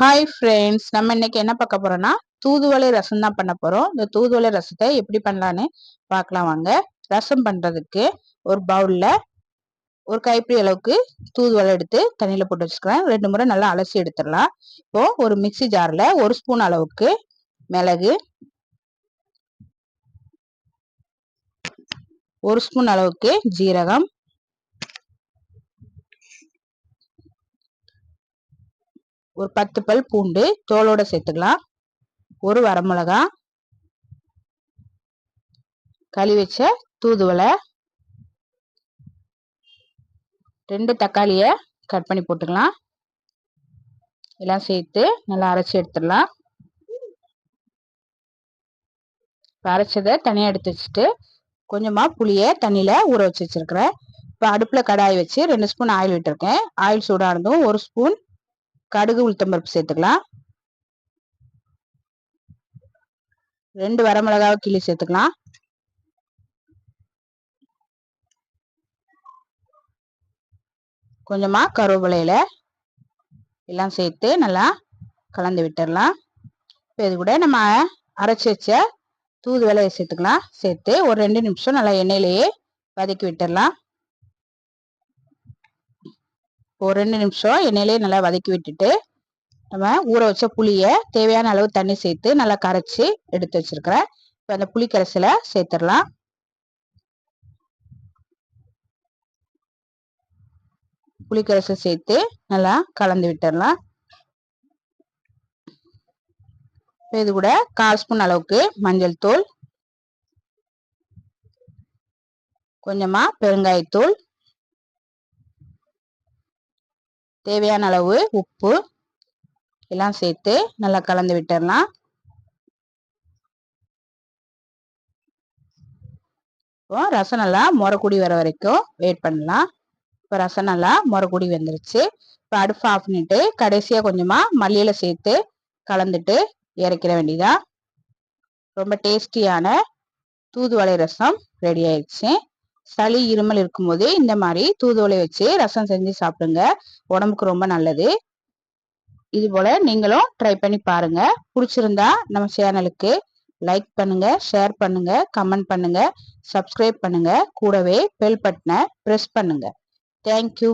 Hi friends நம்ம இன்னைக்கு என்ன பார்க்க போறோம்னா தூதுவளை ரசம் தான் பண்ண போறோம். இந்த தூதுவளை ரசத்தை எப்படி பண்ணலான்னு பார்க்கலாம் வாங்க. ரசம் பண்றதுக்கு ஒரு பவுல்ல ஒரு கைப்பிடி அளவுக்கு தூதுவளை எடுத்து தண்ணியில போட்டு வச்சுக்கிறேன் ரெண்டு முறை நல்லா அலசி எடுத்துடலாம். இப்போ ஒரு மிக்சி ஜார்ல ஒரு ஸ்பூன் அளவுக்கு மிளகு ஒரு ஸ்பூன் அளவுக்கு ஜீரகம் ஒரு பத்து பல் பூண்டு தோலோட சேர்த்துக்கலாம். ஒரு வரமிளகா களி வச்ச தூதுவளை. ரெண்டு தக்காளிய கட் பண்ணி போட்டுக்கலாம். எல்லாம் சேர்த்து நல்லா அரைச்சி எடுத்துடலாம். அரைச்சதை தனியாக எடுத்து வச்சுட்டு கொஞ்சமாக புளியை தண்ணியில் ஊற வச்சு வச்சுருக்கிறேன். இப்போ அடுப்பில் கடாய் வச்சு ரெண்டு ஸ்பூன் ஆயில் விட்டுருக்கேன். ஆயில் சூடானதும் ஒரு ஸ்பூன் கடுகு உளுத்தம்பருப்பு சேர்த்துக்கலாம். ரெண்டு வரமிளகாவை கிளி சேர்த்துக்கலாம். கொஞ்சமா கருவேப்பிலையில எல்லாம் சேர்த்து நல்லா கலந்து விட்டுடலாம். இப்போ இது கூட நம்ம அரைச்சி வச்ச தூது விலையை சேர்த்துக்கலாம். சேர்த்து ஒரு ரெண்டு நிமிஷம் நல்லா எண்ணெயிலேயே வதக்கி விட்டுடலாம். ஒரு ரெண்டு நிமிஷம் எண்ணெயிலேயே நல்லா வதக்கி விட்டுட்டு நம்ம ஊற வச்ச புளியை தேவையான அளவு தண்ணி சேர்த்து நல்லா கரைச்சி எடுத்து வச்சிருக்கிறேன். இப்போ அந்த புளி கரைசல சேர்த்துடலாம். புளி கரைசல் சேர்த்து நல்லா கலந்து விட்டுடலாம். இது கூட கால் ஸ்பூன் அளவுக்கு மஞ்சள் தூள் கொஞ்சமா பெருங்காயத்தூள் தேவையான அளவு உப்பு எல்லாம் சேர்த்து நல்லா கலந்து விட்டுடலாம் இப்போ ரசம் நல்லா முறக்குடி வர வரைக்கும் வெயிட் பண்ணலாம். இப்போ ரசம் நல்லா முறக்குடி வந்துருச்சு. இப்போ அடுப்பு ஆஃப் பண்ணிட்டு கடைசியாக கொஞ்சமாக மல்லியில் சேர்த்து கலந்துட்டு இறக்கிற வேண்டியதான் ரொம்ப டேஸ்டியான தூதுவளை ரசம் ரெடி ஆயிடுச்சு. சளி இருமல் இருக்கும்போது இந்த மாதிரி தூதுவளை வச்சு ரசம் செஞ்சு சாப்பிடுங்க. உடம்புக்கு ரொம்ப நல்லது. இது போல நீங்களும் ட்ரை பண்ணி பாருங்க. பிடிச்சிருந்தா நம்ம சேனலுக்கு லைக் பண்ணுங்க ஷேர் பண்ணுங்க கமெண்ட் பண்ணுங்க சப்ஸ்கிரைப் பண்ணுங்க. கூடவே பெல் பட்டனை ப்ரெஸ் பண்ணுங்க. தேங்க்யூ